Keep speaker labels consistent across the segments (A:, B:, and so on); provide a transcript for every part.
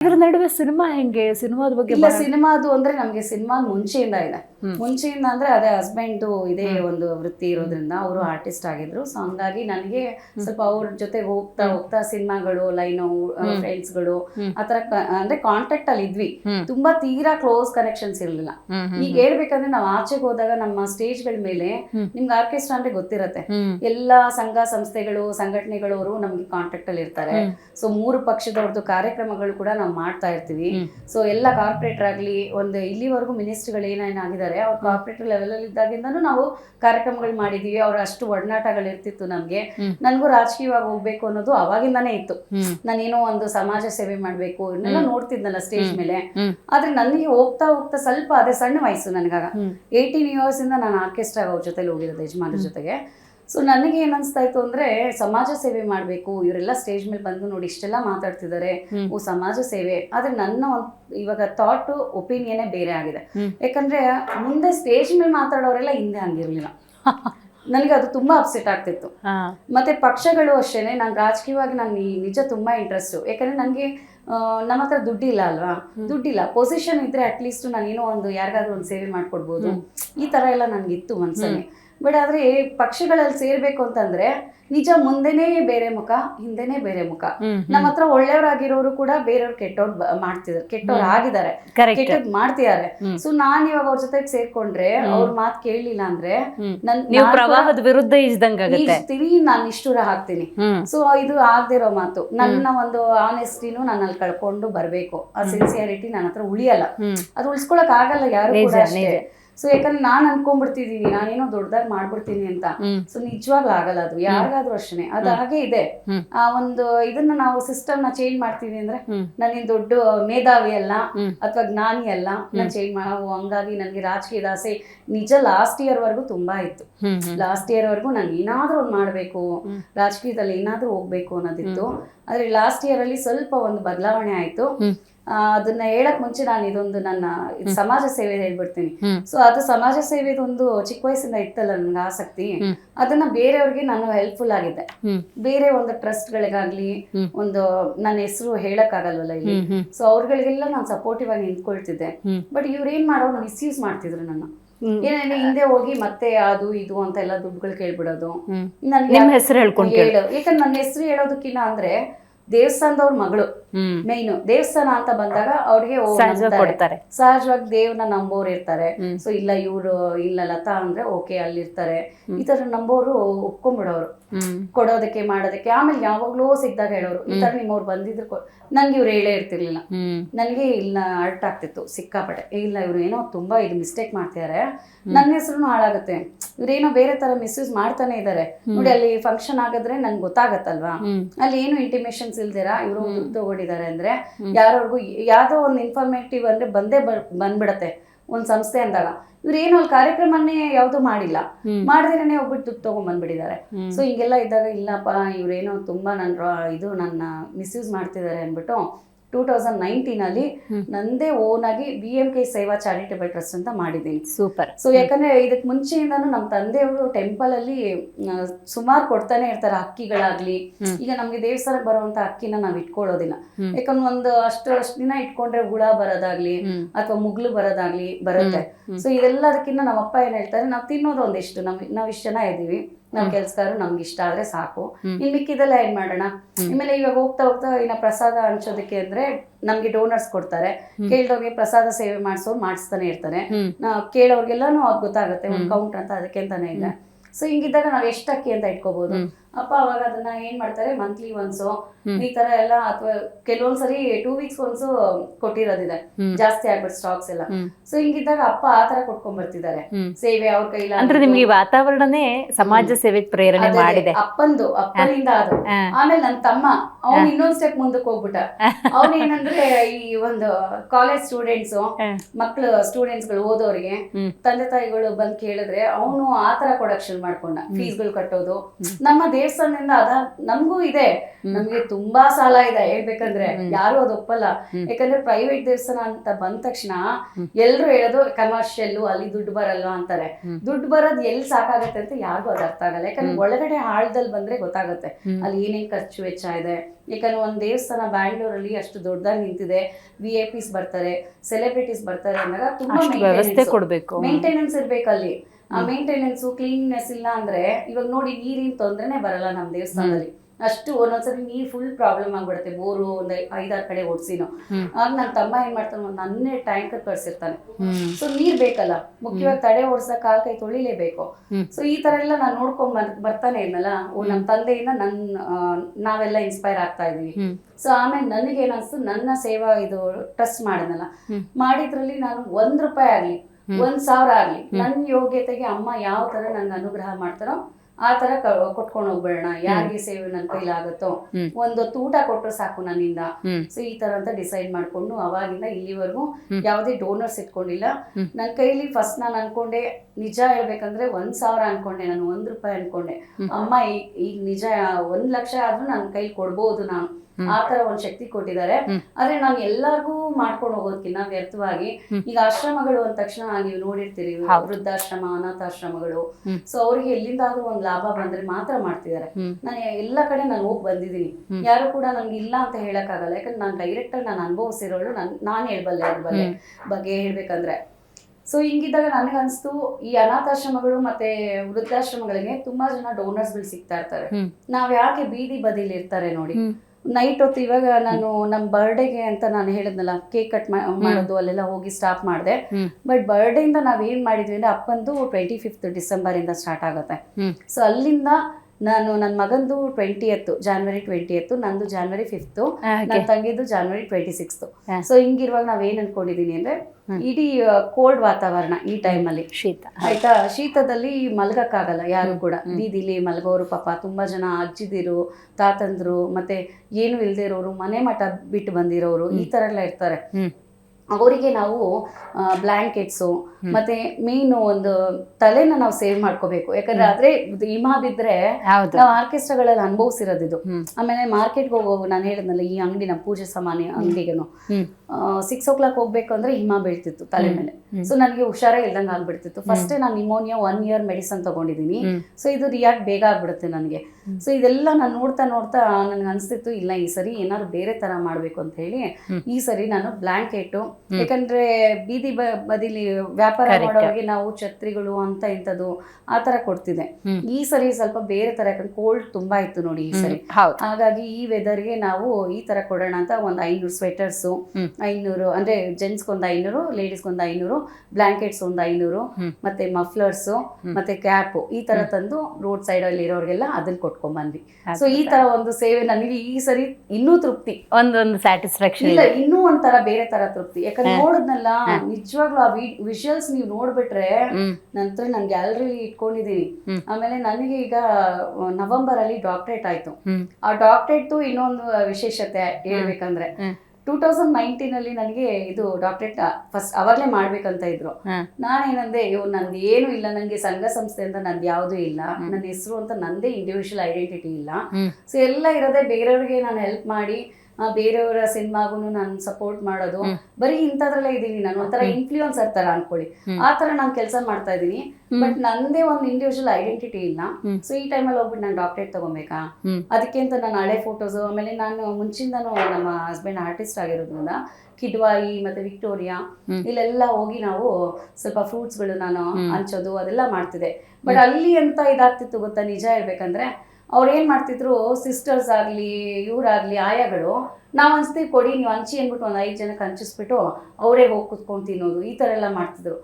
A: ಇದ್ರ ನಡುವೆ ಸಿನಿಮಾ ಹೆಂಗೆ? ಸಿನಿಮಾದ ಬಗ್ಗೆ
B: ಇಲ್ಲ ಸಿನಿಮಾದು ಅಂದ್ರೆ ನಮ್ಗೆ ಸಿನಿಮಾ ಮುಂಚೆಯಿಂದ ಇದೆ. ಮುಂಚೆಯಿಂದ ಅಂದ್ರೆ ಅದೇ ಹಸ್ಬೆಂಡ್ ಇದೇ ಒಂದು ವೃತ್ತಿ ಇರೋದ್ರಿಂದ ಅವರು ಆರ್ಟಿಸ್ಟ್ ಆಗಿದ್ರು. ಸೊ ಹಂಗಾಗಿ ನನಗೆ ಸ್ವಲ್ಪ ಅವ್ರ ಜೊತೆ ಹೋಗ್ತಾ ಹೋಗ್ತಾ ಸಿನಿಮಾಗಳು ಫ್ರೆಂಡ್ಸ್ಗಳು ಆತರ ಅಂದ್ರೆ ಕಾಂಟ್ಯಾಕ್ಟ್ ಅಲ್ಲಿ ಇದ್ವಿ. ತುಂಬಾ ತೀರಾ ಕ್ಲೋಸ್ ಕನೆಕ್ಷನ್ಸ್ ಇರ್ಲಿಲ್ಲ. ಈಗ ಹೇಳ್ಬೇಕಂದ್ರೆ ನಾವು ಆಚೆಗೆ ಹೋದಾಗ ನಮ್ಮ ಸ್ಟೇಜ್ಗಳ ಮೇಲೆ ನಿಮ್ಗೆ ಆರ್ಕೆಸ್ಟ್ರಾ ಅಂದ್ರೆ ಗೊತ್ತಿರತ್ತೆ. ಎಲ್ಲಾ ಸಂಘ ಸಂಸ್ಥೆಗಳು ಸಂಘಟನೆಗಳವರು ನಮ್ಗೆ ಕಾಂಟ್ಯಾಕ್ಟ್ ಅಲ್ಲಿ ಇರ್ತಾರೆ. ಸೊ ಮೂರು ಪಕ್ಷದವ್ರದ್ದು ಕಾರ್ಯಕ್ರಮಗಳು ಕೂಡ ನಾವು ಮಾಡ್ತಾ ಇರ್ತೀವಿ. ಸೊ ಎಲ್ಲ ಕಾರ್ಪೊರೇಟರ್ ಆಗ್ಲಿ ಒಂದು ಇಲ್ಲಿವರೆಗೂ ಮಿನಿಸ್ಟ್ರಿಗಳು ಏನೇನಾಗಿದ್ದಾರೆ ಅವ್ರು ಕಾರ್ಪೊರೇಟ್ ಲೆವೆಲಲ್ಲಿ ಇದ್ದಾಗಿಂದನೂ ನಾವು ಕಾರ್ಯಕ್ರಮಗಳು ಮಾಡಿದೀವಿ. ಅವ್ರ ಅಷ್ಟು ಒಡನಾಟಗಳು ಇರ್ತಿತ್ತು ನಮ್ಗೆ. ನನಗೂ ರಾಜಕೀಯವಾಗಿ ಹೋಗ್ಬೇಕು ಅನ್ನೋದು ಅವಾಗಿಂದಾನೇ ಇತ್ತು. ನಾನೇನೋ ಒಂದು ಸಮಾಜ ಸೇವೆ ಮಾಡ್ಬೇಕು ಇವನ್ನೆಲ್ಲ ನೋಡ್ತಿದ್ನಲ್ಲ ಸ್ಟೇಜ್ ಮೇಲೆ. ಆದ್ರೆ ನನಗೆ ಹೋಗ್ತಾ ಹೋಗ್ತಾ ಸ್ವಲ್ಪ ಅದೇ ಸಣ್ಣ ವಯಸ್ಸು ನನಗಾಗ. ಏಯ್ಟೀನ್ ಇಯರ್ಸ್ ಇಂದ ನಾನು ಆರ್ಕೆಸ್ಟ್ರಾ ಅವ್ರ ಜೊತೆಲಿ ಹೋಗಿರೋದು ಯಜಮಾನ್ರ ಜೊತೆಗೆ. ಸೊ ನನಗೆ ಏನ್ ಅನ್ಸ್ತಾ ಇತ್ತು ಅಂದ್ರೆ ಸಮಾಜ ಸೇವೆ ಮಾಡಬೇಕು ಇವರೆಲ್ಲ ಸ್ಟೇಜ್ ಮೇಲೆ ಬಂದು ನೋಡಿ ಇಷ್ಟೆಲ್ಲ ಮಾತಾಡ್ತಿದ್ದಾರೆ ಓ ಸಮಾಜ ಸೇವೆ. ಆದ್ರೆ ನನ್ನ ಇವಾಗ ಥಾಟ್ ಒಪಿನಿಯನ್ ಬೇರೆ ಆಗಿದೆ. ಯಾಕಂದ್ರೆ ಮುಂದೆ ಸ್ಟೇಜ್ ಮೇಲೆ ಮಾತಾಡೋರೆಲ್ಲ ಹಿಂದೆ ಹಂಗಿರ್ಲಿಲ್ಲ. ನನಗೆ ಅದು ತುಂಬಾ ಅಪ್ಸೆಟ್ ಆಗ್ತಿತ್ತು. ಮತ್ತೆ ಪಕ್ಷಗಳು ಅಷ್ಟೇನೆ ನಾನು ರಾಜಕೀಯವಾಗಿ ನಾನು ನಿಜ ತುಂಬಾ ಇಂಟ್ರೆಸ್ಟ್ ಯಾಕಂದ್ರೆ ನನಗೆ ನಮ್ಮ ಹತ್ರ ದುಡ್ಡಿಲ್ಲ ಅಲ್ವಾ? ದುಡ್ಡಿಲ್ಲ. ಪೊಸಿಷನ್ ಇದ್ರೆ ಅಟ್ಲೀಸ್ಟ್ ನಾನು ಏನೋ ಒಂದು ಯಾರಿಗಾದ್ರೂ ಒಂದು ಸೇವೆ ಮಾಡ್ಕೊಡ್ಬೋದು. ಈ ತರ ಎಲ್ಲ ನನ್ಗಿತ್ತು ಮನ್ಸಲ್ಲಿ. ಬಟ್ ಆದ್ರೆ ಪಕ್ಷಗಳಲ್ಲಿ ಸೇರ್ಬೇಕು ಅಂತಂದ್ರೆ ನಿಜ ಮುಂದೆನೇ ಬೇರೆ ಮುಖ ಹಿಂದೆನೆ ಬೇರೆ ಮುಖ. ನಮ್ಮ ಹತ್ರ ಒಳ್ಳೆಯವರಾಗಿರೋರು ಕೂಡ ಬೇರೆಯವ್ರು ಕೆಟ್ಟವ್ರು ಮಾಡ್ತಿದ್ರು ಕೆಟ್ಟವ್ರು ಆಗಿದ್ದಾರೆ. ಕೆಟ್ಟದ್ ಮಾಡ್ತಿದ್ದಾರೆ. ಸೊ ನಾನ್ ಇವಾಗ ಅವ್ರ ಜೊತೆ ಸೇರ್ಕೊಂಡ್ರೆ ಅವ್ರ ಮಾತ್ ಕೇಳಲಿಲ್ಲ ಅಂದ್ರೆ ನನ್
A: ಪ್ರವಾಹದ ವಿರುದ್ಧ ಈಜ್ದಂಗಾಗತ್ತೆ
B: ನಾನು ನಿಷ್ಠುರ ಹಾಕ್ತೀನಿ ಸೊ ಇದು ಆಗದಿರೋ ಮಾತು. ನನ್ನ ಒಂದು ಆನೆಸ್ಟಿನೂ ನಾನು ಅಲ್ಲಿ ಕಳ್ಕೊಂಡು ಬರ್ಬೇಕು. ಆ ಸಿನ್ಸಿಯಾರಿಟಿ ನನ್ನ ಹತ್ರ ಉಳಿಯಲ್ಲ. ಅದು ಉಳಿಸ್ಕೊಳಕ್ ಆಗಲ್ಲ ಯಾರು ಕೂಡ ಅಷ್ಟೇ. ಸೊ ಯಾಕಂದ್ರೆ ನಾನ್ ಅನ್ಕೊಂಡ್ಬಿಡ್ತಿದೀನಿ ನಾನೇನೋ ದೊಡ್ಡದಾಗಿ ಮಾಡ್ಬಿಡ್ತೀನಿ ಅಂತ. ಸೊ ನಿಜವಾಗ್ಲೂ ಆಗಲ್ಲ ಅದು. ಯಾರಿಗಾದ್ರೂ ಅಷ್ಟೇ ಅದು ಹಾಗೆ ಇದೆ. ಆ ಒಂದು ಇದನ್ನ ನಾವು ಸಿಸ್ಟಮ್ನ ಚೇಂಜ್ ಮಾಡ್ತೀವಿ ಅಂದ್ರೆ ನನ್ನ ದೊಡ್ಡ ಮೇಧಾವಿ ಅಲ್ಲ ಅಥವಾ ಜ್ಞಾನಿ ಅಲ್ಲ ನಾನು ಚೇಂಜ್ ಮಾಡೋ ಹಂಗಾಗಿ ನನಗೆ ರಾಜಕೀಯದ ಆಸೆ ನಿಜ ಲಾಸ್ಟ್ ಇಯರ್ ವರೆಗೂ ತುಂಬಾ ಇತ್ತು. ಲಾಸ್ಟ್ ಇಯರ್ ವರೆಗೂ ನಾನು ಏನಾದ್ರೂ ಒಂದು ಮಾಡಬೇಕು ರಾಜಕೀಯದಲ್ಲಿ ಏನಾದ್ರೂ ಹೋಗ್ಬೇಕು ಅನ್ನೋದಿತ್ತು. ಆದ್ರೆ ಲಾಸ್ಟ್ ಇಯರ್ ಅಲ್ಲಿ ಸ್ವಲ್ಪ ಒಂದು ಬದಲಾವಣೆ ಆಯ್ತು. ಅದನ್ನ ಹೇಳಕ್ ಮುಂಚೆ ನಾನು ಇದೊಂದು ನನ್ನ ಇದು ಸಮಾಜ ಸೇವೆ ಹೇಳ್ಬಿಡ್ತೀನಿ. ಸೊ ಅದು ಸಮಾಜ ಸೇವೆದೊಂದು ಚಿಕ್ಕ ವಯಸ್ಸಿಂದ ಇತ್ತಲ್ಲ ನನ್ಗೆ ಆಸಕ್ತಿ. ಅದನ್ನ ಬೇರೆಯವ್ರಿಗೆ ನಾನು ಹೆಲ್ಪ್ಫುಲ್ ಆಗಿದ್ದೆ. ಬೇರೆ ಒಂದು ಟ್ರಸ್ಟ್ ಗಳಿಗಾಗ್ಲಿ. ಒಂದು ನನ್ನ ಹೆಸರು ಹೇಳಕ್ ಆಗಲ್ವಲ್ಲ ಇಲ್ಲಿ ಸೊ ಅವ್ರಗಳಿಗೆಲ್ಲ ನಾನು ಸಪೋರ್ಟಿವ್ ಆಗಿ ನಿಂತ್ಕೊಳ್ತಿದ್ದೆ. ಬಟ್ ಇವ್ರು ಏನ್ ಮಾಡೋರು ಮಿಸ್ಯೂಸ್ ಮಾಡ್ತಿದ್ರು ನನ್ನ. ಏನೇನು ಹಿಂದೆ ಹೋಗಿ ಮತ್ತೆ ಅದು ಇದು ಅಂತ ಎಲ್ಲ ದುಡ್ಡುಗಳು ಕೇಳ್ಬಿಡೋದು. ಯಾಕ್-
A: ಹೆಸರು ಹೇಳ್ಕೊಂಡು
B: ಯಾಕಂದ್ರೆ ನನ್ನ ಹೆಸರು ಹೇಳೋದಕ್ಕಿಂತ ಅಂದ್ರೆ ದೇವಸ್ಥಾನದವ್ರ ಮಗಳು. ಮೈನು ದೇವಸ್ಥಾನ ಅಂತ ಬಂದಾಗ ಅವ್ರಿಗೆ ಸಹಜವಾಗಿ ದೇವ್ನ ನಂಬೋರು ಇರ್ತಾರೆ. ಸೊ ಇಲ್ಲ ಇವ್ರು ಇಲ್ಲ ಲತಾ ಅಂದ್ರೆ ಓಕೆ ಅಲ್ಲಿರ್ತಾರೆ. ಈ ತರ ನಂಬೋರು ಒಪ್ಕೊಂಡ್ಬಿಡೋರು. ಕೊಡೋದಕ್ಕೆ ಮಾಡೋದಕ್ಕೆ. ಆಮೇಲೆ ಯಾವಾಗ್ಲೂ ಸಿಕ್ಕಿದಾಗ ಹೇಳೋರು ಈ ತರ ನಿಮ್ಮವ್ರು ಬಂದಿದ್ರು ನನ್ಗೆ ಇವ್ರು ಹೇಳೇ ಇರ್ತಿರ್ಲಿಲ್ಲ. ನನಗೆ ಇಲ್ಲ ಅರ್ಟ್ ಆಗ್ತಿತ್ತು ಸಿಕ್ಕಾಪಟ್ಟೆ. ಇಲ್ಲ ಇವ್ರು ಏನೋ ತುಂಬಾ ಇದು ಮಿಸ್ಟೇಕ್ ಮಾಡ್ತಿದ್ದಾರೆ ನನ್ನ ಹೆಸರು ಹಾಳಾಗುತ್ತೆ. ಇವ್ರೇನೋ ಬೇರೆ ತರ ಮಿಸ್ಯೂಸ್ ಮಾಡ್ತಾನೆ ಇದ್ದಾರೆ ನೋಡಿ ಅಲ್ಲಿ ಫಂಕ್ಷನ್ ಆಗಿದ್ರೆ ನನ್ಗೆ ಗೊತ್ತಾಗತ್ತಲ್ವಾ? ಅಲ್ಲಿ ಏನು ಇಂಟಿಮೇಷನ್ಸ್ ಇಲ್ದಿರಾ? ಇವರು ದುಡ್ಡು ತಗೊಂಡಿದ್ದಾರೆ ಅಂದ್ರೆ ಯಾರವ್ರಿಗೂ ಯಾವ್ದೋ ಒಂದು ಇನ್ಫಾರ್ಮೇಟಿವ್ ಅಂದ್ರೆ ಬಂದೇ ಬಂದ್ಬಿಡತ್ತೆ. ಒಂದ್ ಸಂಸ್ಥೆ ಅಂದಾಗ ಇವ್ರು ಏನು ಅಲ್ಲಿ ಕಾರ್ಯಕ್ರಮನೇ ಯಾವ್ದು ಮಾಡಿಲ್ಲ.
A: ಹ್ಮ್.
B: ಮಾಡ್ದಿರನೇ ಹೋಗ್ಬಿಟ್ಟು ದುಡ್ಡು
A: ತಗೊಂಡ್ಬಂದ್ಬಿಟ್ಟಿದ್ದಾರೆ
B: ಸೊ ಹಿಂಗೆಲ್ಲ ಇದ್ದಾಗ ಇಲ್ಲಪ್ಪ ಇವ್ರೇನೋ ತುಂಬಾ ನನ್ನ ಇದು ನನ್ನ ಮಿಸ್ಯೂಸ್ ಮಾಡ್ತಿದ್ದಾರೆ ಅಂದ್ಬಿಟ್ಟು ಟೂ ತೌಸಂಡ್ ನೈನ್ಟೀನಲ್ಲಿ ನಂದೇ ಓನ್ ಆಗಿ ಬಿ ಎಂ ಕೆ ಸೇವಾ ಚಾರಿಟೇಬಲ್ ಟ್ರಸ್ಟ್ ಅಂತ ಮಾಡಿದ್ದೀನಿ.
A: ಸೂಪರ್.
B: ಸೊ ಯಾಕಂದ್ರೆ ಇದಕ್ಕೆ ಮುಂಚೆಯಿಂದಾನು ನಮ್ಮ ತಂದೆಯವರು ಟೆಂಪಲ್ ಅಲ್ಲಿ ಸುಮಾರು ಕೊಡ್ತಾನೆ ಇರ್ತಾರೆ ಅಕ್ಕಿಗಳಾಗ್ಲಿ ಈಗ ನಮ್ಗೆ ದೇವಸ್ಥಾನಕ್ಕೆ ಬರುವಂತ ಅಕ್ಕಿನ ನಾವ್ ಇಟ್ಕೊಳ್ಳೋದಿಲ್ಲ. ಯಾಕಂದ್ರೆ ಒಂದು ಅಷ್ಟು ಅಷ್ಟು ದಿನ ಇಟ್ಕೊಂಡ್ರೆ ಹುಳ ಬರೋದಾಗ್ಲಿ ಅಥವಾ ಮುಗ್ಲು ಬರೋದಾಗ್ಲಿ ಬರುತ್ತೆ. ಸೊ ಇದೆಲ್ಲದಕ್ಕಿಂತ ನಮ್ಮ ಅಪ್ಪ ಏನ್ ಹೇಳ್ತಾರೆ ನಾವ್ ತಿನ್ನೋದು ಒಂದಿಷ್ಟು. ನಮ್ ನಾವ್ ಇಷ್ಟು ಜನ ಇದೀವಿ ನಾವ್ ಕೆಲ್ಸ ನಮ್ಗೆ ಇಷ್ಟ ಆದ್ರೆ ಸಾಕು. ಇನ್ ಮಿಕ್ಕಿದೆಲ್ಲ ಏನ್ ಮಾಡೋಣ? ಆಮೇಲೆ ಇವಾಗ ಹೋಗ್ತಾ ಹೋಗ್ತಾ ಇನ್ನ ಪ್ರಸಾದ ಹಂಚೋದಕ್ಕೆ ಅಂದ್ರೆ ನಮ್ಗೆ ಡೋನರ್ಸ್ ಕೊಡ್ತಾರೆ. ಕೇಳಿದವ್ರಿಗೆ ಪ್ರಸಾದ ಸೇವೆ ಮಾಡಿಸೋ ಮಾಡಿಸ್ತಾನೆ ಇರ್ತಾರೆ. ಕೇಳೋರ್ಗೆಲ್ಲಾನು ಅವ್ರಿಗೆ ಗೊತ್ತಾಗುತ್ತೆ ಒಂದು ಕೌಂಟ್ ಅಂತ ಅದಕ್ಕೆ ಅಂತಾನೆ ಇದೆ. ಸೊ ಹಿಂಗಿದ್ದಾಗ ನಾವ್ ಎಷ್ಟು ಅಕ್ಕಿ ಅಂತ ಇಟ್ಕೋಬಹುದು ಅಪ್ಪ ಅವಾಗ ಅದನ್ನ ಏನ್ ಮಾಡ್ತಾರೆ? ಮಂತ್ಲಿ ಒನ್ಸು ಈ ತರ ಎಲ್ಲ ಅಥವಾ ಕೆಲವೊಂದ್ಸರಿ ಟೂ ವೀಕ್ಸ್ ಒನ್ಸು ಕೊಟ್ಟಿರೋದಿದೆ. ಜಾಸ್ತಿ ಆಗ್ಬಿಟ್ಟು ಸ್ಟಾಕ್ಸ್ ಎಲ್ಲ. ಸೊ ಹಿಂಗಿದ್ದಾಗ ಅಪ್ಪ ಆ ತರ ಕೊಟ್ಕೊಂಡ್ ಬರ್ತಿದ್ದಾರೆ. ಸೇವೆ ಅವ್ರ ಕೈಲ
A: ಅಂದ್ರೆ ನಿಮ್ಗೆ ವಾತಾವರಣನೇ ಸಮಾಜ ಸೇವೆ ಪ್ರೇರಣೆ ಮಾಡಿದೆ.
B: ಅಪ್ಪಂದು ಅಪ್ಪನಿಂದ ಅದು. ಆಮೇಲೆ ನನ್ ತಮ್ಮ. ಅವ್ನ್ ಇನ್ನೊಂದ್ ಸ್ಟೆಪ್ ಮುಂದಕ್ಕೆ ಹೋಗ್ಬಿಟ್ಟ. ಅವ್ನ ಏನಂದ್ರೆ ಈ ಒಂದು ಕಾಲೇಜ್ ಸ್ಟೂಡೆಂಟ್ಸ್. ಮಕ್ಳು ಸ್ಟೂಡೆಂಟ್ಸ್ಗಳು ಓದೋರಿಗೆ ತಂದೆ ತಾಯಿಗಳು ಬಂದ್ ಕೇಳಿದ್ರೆ ಅವನು ಆತರ ಕೊಡಕ್ ಶುರು ಮಾಡ್ಕೊಂಡ. ಫೀಸ್ಗಳು ಕಟ್ಟೋದು. ನಮ್ಮ ದೇವಸ್ಥಾನದಿಂದ ಅದ ನಮಗೂ ಇದೆ. ನಮ್ಗೆ ತುಂಬಾ ಸಾಲ ಇದೆ. ಹೇಳ್ಬೇಕಂದ್ರೆ ಯಾರು ಅದು ಒಪ್ಪಲ್ಲ. ಯಾಕಂದ್ರೆ ಪ್ರೈವೇಟ್ ದೇವಸ್ಥಾನ ಅಂತ ಬಂದ ತಕ್ಷಣ ಎಲ್ರು ಹೇಳೋದು ಕಮರ್ಷಿಯಲ್ ಅಲ್ಲಿ ದುಡ್ಡು ಬರಲ್ವಾ ಅಂತಾರೆ. ದುಡ್ಡು ಬರೋದ್ ಎಲ್ಲಿ ಸಾಕಾಗತ್ತೆ ಅಂತ ಯಾರಿಗೂ ಅದು ಅರ್ಥ ಆಗಲ್ಲ. ಯಾಕಂದ್ರೆ ಒಳಗಡೆ ಆಳದಲ್ಲಿ ಬಂದ್ರೆ ಗೊತ್ತಾಗುತ್ತೆ. ಅಲ್ಲಿ ಏನೇನ್ ಖರ್ಚು ವೆಚ್ಚ ಇದೆ. ಯಾಕಂದ್ರೆ ಒಂದು ದೇವಸ್ಥಾನ ಬ್ಯಾಂಗ್ಳೂರಲ್ಲಿ ಅಷ್ಟು ದೊಡ್ಡದಾಗಿ ನಿಂತಿದೆ. ವಿ ಐ ಪಿಸ್ ಬರ್ತಾರೆ ಸೆಲೆಬ್ರಿಟೀಸ್ ಬರ್ತಾರೆ ಅಂದಾಗ ತುಂಬಾ
A: ವ್ಯವಸ್ಥೆ ಕೊಡ್ಬೇಕು.
B: ಮೇಂಟೆನೆನ್ಸ್ ಇರ್ಬೇಕಲ್ಲಿ ಆ ಮೇಂಟೆನೆನ್ಸ್ ಕ್ಲೀನ್ನೆಸ್ ಇಲ್ಲ ಅಂದ್ರೆ ಇವಾಗ ನೋಡಿ ನೀರಿನ ತೊಂದ್ರೆನೆ ಬರಲ್ಲ ನಮ್ಮ ದೇವಸ್ಥಾನದಲ್ಲಿ. ಅಷ್ಟು ಒಂದೊಂದ್ಸರಿ ನೀರ್ ಫುಲ್ ಪ್ರಾಬ್ಲಮ್ ಆಗ್ಬಿಡುತ್ತೆ. ಬೋರು ಒಂದು ಐದಾರು ಕಡೆ ಓಡಿಸಿನೋ. ಆಗ ನನ್ನ ತಮ್ಮ ಏನ್ ಮಾಡ್ತಾನೆ ಒಂದು ನನ್ನೇ ಟ್ಯಾಂಕ್ ಕಳ್ಸಿರ್ತಾನೆ. ಸೊ ನೀರ್ ಬೇಕಲ್ಲ? ಮುಖ್ಯವಾಗಿ ತಡೆ ಓಡಿಸಕ್ ಕಾಲ್ ಕೈ ತೊಳಿಲೇಬೇಕು. ಸೊ ಈ ತರ ಎಲ್ಲ ನಾನು ನೋಡ್ಕೊಂಡ್ ಬರ್- ಬರ್ತಾನೆ ಇದ್ನಲ್ಲ? ಓ ನಮ್ಮ ತಂದೆಯಿಂದ ನನ್ ಆ, ನಾವೆಲ್ಲ ಇನ್ಸ್ಪೈರ್ ಆಗ್ತಾ ಇದೀವಿ. ಸೊ ಆಮೇಲೆ ನನಗೆ ಏನಿಸ್ತು ನನ್ನ ಸೇವಾ ಇದು ಟ್ರಸ್ಟ್ ಮಾಡಿದ್ನಲ್ಲ? ಮಾಡಿದ್ರಲ್ಲಿ ನಾನು ಒಂದ್ ರೂಪಾಯಿ ಆಗ್ಲಿ ಒಂದ್ ಸಾವಿರ ಆಗ್ಲಿ ನನ್ನ ಯೋಗ್ಯತೆಗೆ ಅಮ್ಮ ಯಾವ ತರ ನನ್ಗೆ ಅನುಗ್ರಹ ಮಾಡ್ತಾರೋ ಆ ತರ ಕೊಟ್ಕೊಂಡು ಹೋಗ್ಬೇಡ ಯಾರಿಗೆ ಸೇವೆ ನನ್ನ ಕೈಲಾಗುತ್ತೋ. ಒಂದೊತ್ತು ಊಟ ಕೊಟ್ಟರೆ ಸಾಕು ನನ್ನಿಂದ ಸೊ ಈ ತರ ಅಂತ ಡಿಸೈಡ್ ಮಾಡ್ಕೊಂಡು ಅವಾಗಿಂದ ಇಲ್ಲಿವರೆಗೂ. ಯಾವುದೇ ಡೋನರ್ಸ್ ಇಟ್ಕೊಂಡಿಲ್ಲ. ನನ್ನ ಕೈಲಿ ಫಸ್ಟ್ ನಾನು ಅನ್ಕೊಂಡೆ ನಿಜ ಹೇಳ್ಬೇಕಂದ್ರೆ ಒಂದ್ ಸಾವಿರ ಅನ್ಕೊಂಡೆ ನಾನು ಒಂದ್ ರೂಪಾಯಿ ಅನ್ಕೊಂಡೆ ಅಮ್ಮ ಈಗ ನಿಜ ಒಂದ್ ಲಕ್ಷ ಆದ್ರೂ ನನ್ನ ಕೈಲಿ ಕೊಡ್ಬೋದು ನಾನು. ಆ ತರ ಒಂದ್ ಶಕ್ತಿ ಕೊಟ್ಟಿದ್ದಾರೆ. ಆದ್ರೆ ನಾನು ಎಲ್ಲಾರ್ಗೂ ಮಾಡ್ಕೊಂಡು ಹೋಗೋದಕ್ಕಿಂತ ವ್ಯರ್ಥವಾಗಿ ಈಗ ಆಶ್ರಮಗಳು ಅಂದ ತಕ್ಷಣ ನೀವು ನೋಡಿರ್ತೀರಿ ವೃದ್ಧಾಶ್ರಮ ಅನಾಥಾಶ್ರಮಗಳು. ಸೊ ಅವ್ರಿಗೆ ಎಲ್ಲಿಂದಾದ್ರೂ ಒಂದ್ ಲಾಭ ಬಂದ್ರೆ ಮಾತ್ರ ಮಾಡ್ತಿದ್ದಾರೆ. ನಾನು ಎಲ್ಲ ಕಡೆ ನಾನು ಹೋಗಿ ಬಂದಿದ್ದೀನಿ. ಯಾರು ಕೂಡ ನನ್ಗೆ ಇಲ್ಲ ಅಂತ ಹೇಳಕ್ಕಾಗಲ್ಲ. ಯಾಕಂದ್ರೆ ನಾನು ಡೈರೆಕ್ಟ್ ಆಗಿ ನಾನು ಅನುಭವಿಸಿರೋಳು ನಾನು ನಾನು ಹೇಳ್ಬಲ್ಲೆ ಅದ್ರ ಬಗ್ಗೆ. ಬಗ್ಗೆ ಹೇಳ್ಬೇಕಂದ್ರೆ. ಸೊ ಹಿಂಗಿದ್ದಾಗ ನನಗನ್ಸ್ತು ಈ ಅನಾಥಾಶ್ರಮಗಳು ಮತ್ತೆ ವೃದ್ಧಾಶ್ರಮಗಳಿಗೆ ತುಂಬಾ ಜನ ಡೋನರ್ಸ್ಗಳು ಸಿಗ್ತಾ ಇರ್ತಾರೆ. ನಾವ್ ಯಾಕೆ ಬೀದಿ ಬದಿಲಿ ಇರ್ತಾರೆ ನೋಡಿ. ನೈಟ್ ಹೊತ್ತು ಇವಾಗ ನಾನು ನಮ್ಮ ಬರ್ಡೇಗೆ ಅಂತ ನಾನು ಹೇಳಿದ್ನಲ್ಲ ಕೇಕ್ ಕಟ್ ಮಾಡೋದು ಅಲ್ಲೆಲ್ಲ ಹೋಗಿ ಸ್ಟಾಪ್ ಮಾಡಿದೆ. ಬಟ್ ಬರ್ಡೇಯಿಂದ ನಾವ್ ಏನ್ ಮಾಡಿದ್ವಿ ಅಂದ್ರೆ ಅಪ್ಪಂದು ಟ್ವೆಂಟಿ ಫಿಫ್ತ್ ಡಿಸೆಂಬರ್ ಇಂದ ಸ್ಟಾರ್ಟ್ ಆಗುತ್ತೆ. ಸೊ ಅಲ್ಲಿಂದ ನಾನು ನನ್ನ ಮಗಂದು ಟ್ವೆಂಟಿ ಎತ್ತು ಜಾನ್ವರಿ ಟ್ವೆಂಟಿ ಎತ್ತು ನಂದು ಜಾನ್ವರಿ ಫಿಫ್ತು. ನನ್ನ ತಂಗಿದ್ದು ಜಾನ್ವರಿ ಟ್ವೆಂಟಿ ಸಿಕ್ಸ್ತು. ಸೊ ಹಿಂಗಿರುವಾಗ ನಾವ್ ಏನ್ ಅನ್ಕೊಂಡಿದೀನಿ ಅಂದ್ರೆ. ಇಡೀ ಕೋಲ್ಡ್ ವಾತಾವರಣ ಈ ಟೈಮಲ್ಲಿ
A: ಶೀತ.
B: ಆಯ್ತಾ? ಶೀತದಲ್ಲಿ ಮಲ್ಗಕ್ಕಾಗಲ್ಲ ಯಾರು ಕೂಡ. ಬೀದಿಲಿ ಮಲ್ಗೋರು ಪಾಪ ತುಂಬಾ ಜನ ಅಜ್ಜಿದಿರು ತಾತಂದ್ರು ಮತ್ತೆ ಏನು ಇಲ್ದಿರೋರು ಮನೆ ಮಠ ಬಿಟ್ಟು ಬಂದಿರೋರು ಈ ತರ ಎಲ್ಲ ಇರ್ತಾರೆ. ಅವರಿಗೆ ನಾವು ಬ್ಲ್ಯಾಂಕೆಟ್ಸು ಮತ್ತೆ ಮೀನು ಒಂದು ತಲೆನ ನಾವು ಸೇವ್ ಮಾಡ್ಕೋಬೇಕು. ಯಾಕಂದ್ರೆ ಆದ್ರೆ ಹಿಮ ಬಿದ್ರೆ ನಾವು ಆರ್ಕೆಸ್ಟ್ರಾಗಳಲ್ಲಿ ಅನುಭವಿಸಿರೋದು ಇದು.
A: ಹ್ಮ್.
B: ಆಮೇಲೆ ಮಾರ್ಕೆಟ್ಗೆ ಹೋಗೋ ನಾನು ಹೇಳಿದ್ನಲ್ಲ ಈ ಅಂಗಡಿ ನಮ್ಮ ಪೂಜೆ ಸಾಮಾನ್ಯ ಅಂಗಡಿಗೆನು.
A: ಹ್ಮ್.
B: ಸಿಕ್ಸ್ ಓ ಕ್ಲಾಕ್ ಹೋಗ್ಬೇಕು ಅಂದ್ರೆ ಹಿಮ ಬೀಳ್ತಿತ್ತು ತಲೆ ಮೇಲೆ. ಸೊ ನನಗೆ ಹುಷಾರೇ ಇಲ್ದಂಗೆ ಆಗ್ಬಿಡ್ತಿತ್ತು. ಫಸ್ಟೇ ನಾನು ನಿಮೋನಿಯಾ ಒನ್ ಇಯರ್ ಮೆಡಿಸನ್ ತಗೊಂಡಿದ್ದೀನಿ. ಸೊ ಇದು ರಿಯಾಕ್ಟ್ ಬೇಗ ಆಗ್ಬಿಡುತ್ತೆ ನನಗೆ. ಸೊ ಇದೆಲ್ಲ ನಾನು ನೋಡ್ತಾ ನೋಡ್ತಾ ನನಗೆ ಅನಿಸ್ತಿತ್ತು ಇಲ್ಲ ಈ ಸರಿ ಏನಾದ್ರು ಬೇರೆ ತರ ಮಾಡ್ಬೇಕು ಅಂತ ಹೇಳಿ ಈ ಸರಿ ನಾನು ಬ್ಲಾಂಕೆಟ್ ಯಾಕಂದ್ರೆ ಬೀದಿ ಬದಿಲಿ ವ್ಯಾಪಾರ. ಮಾಡೋರಿಗೆ ನಾವು ಛತ್ರಿಗಳು ಅಂತ ಇಂಥದ್ದು ಆ ತರ ಕೊಡ್ತಿದೆ. ಈ ಸರಿ ಸ್ವಲ್ಪ ಬೇರೆ ತರ ಯಾಕಂದ್ರೆ ಕೋಲ್ಡ್ ತುಂಬಾ ಇತ್ತು ನೋಡಿ ಈ ಸರಿ. ಹಾಗಾಗಿ ಈ ವೆದರ್ಗೆ ನಾವು ಈ ತರ ಕೊಡೋಣ ಅಂತ ಒಂದ್ ಐನೂರು ಸ್ವೆಟರ್ಸ್. ಐನೂರು ಅಂದ್ರೆ ಜೆಂಟ್ಸ್ ಒಂದ್ ಐನೂರು ಲೇಡೀಸ್ ಒಂದ್ ಐನೂರು ಬ್ಲಾಂಕೆಟ್ಸ್ ಒಂದ್ ಐನೂರು. ಮತ್ತೆ ಮಫ್ಲರ್ಸ್ ಮತ್ತೆ ಕ್ಯಾಪ್ ಈ ತರ ತಂದು ರೋಡ್ ಸೈಡ್ ಅಲ್ಲಿ ಇರೋರಿಗೆಲ್ಲ ಅದನ್ನ ಕೊಟ್ಕೊಂಡ್ ಬಂದ್ವಿ. ಸೊ ಈ ತರ ಒಂದು ಸೇವೆ ನನಗೆ ಈ ಸರಿ ಇನ್ನೂ ತೃಪ್ತಿ.
A: ಒಂದೊಂದು ಸ್ಯಾಟಿಸ್ಫ್ಯಾಕ್ಷನ್
B: ಇಲ್ಲ ಇನ್ನೂ ಒಂಥರ ಬೇರೆ ತರ ತೃಪ್ತಿ. ಯಾಕಂದ್ರೆ ನೋಡಿದ್ನಲ್ಲ ನಿಜವಾಗ್ಲೂ ಆ ವಿಜುವಲ್ಸ್ ನೀವು ನೋಡ್ಬಿಟ್ರೆ ನಂತರ ನಾನು ಗ್ಯಾಲರಿ ಇಟ್ಕೊಂಡಿದೀನಿ. ಆಮೇಲೆ ನನಗೆ ಈಗ ನವೆಂಬರ್ ಅಲ್ಲಿ ಡಾಕ್ಟರೇಟ್ ಆಯ್ತು. ಆ ಡಾಕ್ಟರೇಟ್ ಇನ್ನೊಂದು ವಿಶೇಷತೆ ಹೇಳ್ಬೇಕಂದ್ರೆ. ಟೂ ತೌಸಂಡ್ ನೈನ್ಟೀನ್ ಅಲ್ಲಿ ನನಗೆ ಇದು ಡಾಕ್ಟರೇಟ್ ಫಸ್ಟ್ ಅವಾಗಲೇ ಮಾಡ್ಬೇಕಂತ ಇದ್ರು. ನಾನೇನಂದೆ ಅಯ್ಯೋ ನಂದು ಏನು ಇಲ್ಲ ನನಗೆ ಸಂಘ ಸಂಸ್ಥೆ ಅಂತ ನಂದು ಯಾವುದೂ ಇಲ್ಲ. ನನ್ನ ಹೆಸರು ಅಂತ ನಂದೇ ಇಂಡಿವಿಜುವಲ್ ಐಡೆಂಟಿಟಿ ಇಲ್ಲ. ಸೊ ಎಲ್ಲ ಇರೋದೇ ಬೇರೆಯವ್ರಿಗೆ ನಾನು ಹೆಲ್ಪ್ ಮಾಡಿ ಬೇರೆಯವರ ಸಿನಿಮಾಗೂ ನಾನು ಸಪೋರ್ಟ್ ಮಾಡೋದು. ಬರೀ ಇಂಥದ್ರಲ್ಲೇ ಇದ್ದೀನಿ ನಾನು. ಒಂಥರ ಇನ್ಫ್ಲೂಯೆನ್ಸರ್ ತರ ಅನ್ಕೊಳ್ಳಿ. ಆ ತರ ನಾನು ಕೆಲಸ ಮಾಡ್ತಾ ಇದ್ದೀನಿ ಬಟ್ ನಂದೇ ಒಂದು ಇಂಡಿವಿಜುವಲ್ ಐಡೆಂಟಿಟಿ ಇಲ್ಲ. ಸೊ ಈ ಟೈಮಲ್ಲಿ ಹೋಗ್ಬಿಟ್ಟು ನಾನು ಡಾಕ್ಟರೇಟ್ ತಗೋಬೇಕಾ?
A: ಅದಕ್ಕಿಂತ
B: ಅದಕ್ಕೆ ಅಂತ ನಾನು ಹಳೆ ಫೋಟೋಸ್ ಆಮೇಲೆ ನಾನು ಮುಂಚಿಂದನೂ ನಮ್ಮ ಹಸ್ಬೆಂಡ್ ಆರ್ಟಿಸ್ಟ್ ಆಗಿರೋದ್ರಿಂದ ಕಿಡ್ವಾಯಿ ಮತ್ತೆ ವಿಕ್ಟೋರಿಯಾ ಇಲ್ಲೆಲ್ಲ ಹೋಗಿ ನಾವು ಸ್ವಲ್ಪ ಫ್ರೂಟ್ಸ್ಗಳು ನಾನು ಹಂಚೋದು ಅದೆಲ್ಲ ಮಾಡ್ತಿದ್ದೆ. ಬಟ್ ಅಲ್ಲಿ ಅಂತ ಇದಾಗ್ತಿತ್ತು ಗೊತ್ತಾ? ನಿಜ ಹೇಳ್ಬೇಕಂದ್ರೆ ಅವ್ರು ಏನ್ ಮಾಡ್ತಿದ್ರು ಸಿಸ್ಟರ್ಸ್ ಆಗಲಿ ಇವರಾಗಲಿ ಆಯಾಗಳು ನಾವು ಅನ್ಸ್ತೀವಿ ಕೊಡಿ ನೀವು ಹಂಚಿ ಅಂದ್ಬಿಟ್ಟು ಒಂದು ಐದು ಜನಕ್ಕೆ ಹಂಚಿಸ್ಬಿಟ್ಟು ಅವರೇ ಹೋಗಿ ಕುತ್ಕೊಂಡು ತಿನ್ನೋದು ಈ ಥರ ಎಲ್ಲ ಮಾಡ್ತಿದ್ರು.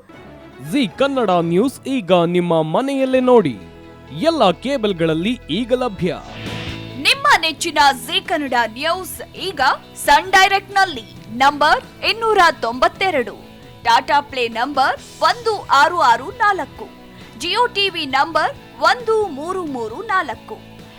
C: ಜಿ ಕನ್ನಡ ನ್ಯೂಸ್ ಈಗ ನಿಮ್ಮ ಮನೆಯಲ್ಲೇ ನೋಡಿ. ಎಲ್ಲ ಕೇಬಲ್ಗಳಲ್ಲಿ ಈಗ ಲಭ್ಯ.
D: ನಿಮ್ಮ ನೆಚ್ಚಿನ ಜಿ ಕನ್ನಡ ನ್ಯೂಸ್ ಈಗ ಸನ್ ಡೈರೆಕ್ಟ್ನಲ್ಲಿ ನಂಬರ್ ಇನ್ನೂರ ತೊಂಬತ್ತೆರಡು. ಟಾಟಾ ಪ್ಲೇ ನಂಬರ್ ಒಂದು ಆರು ಆರು ನಾಲ್ಕು. ಜಿಯೋ ಟಿವಿ ನಂಬರ್ ಒಂದು ಮೂರು ಮೂರು ನಾಲ್ಕು.